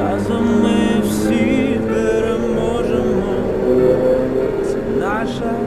разом ми всі переможемо. Це наша.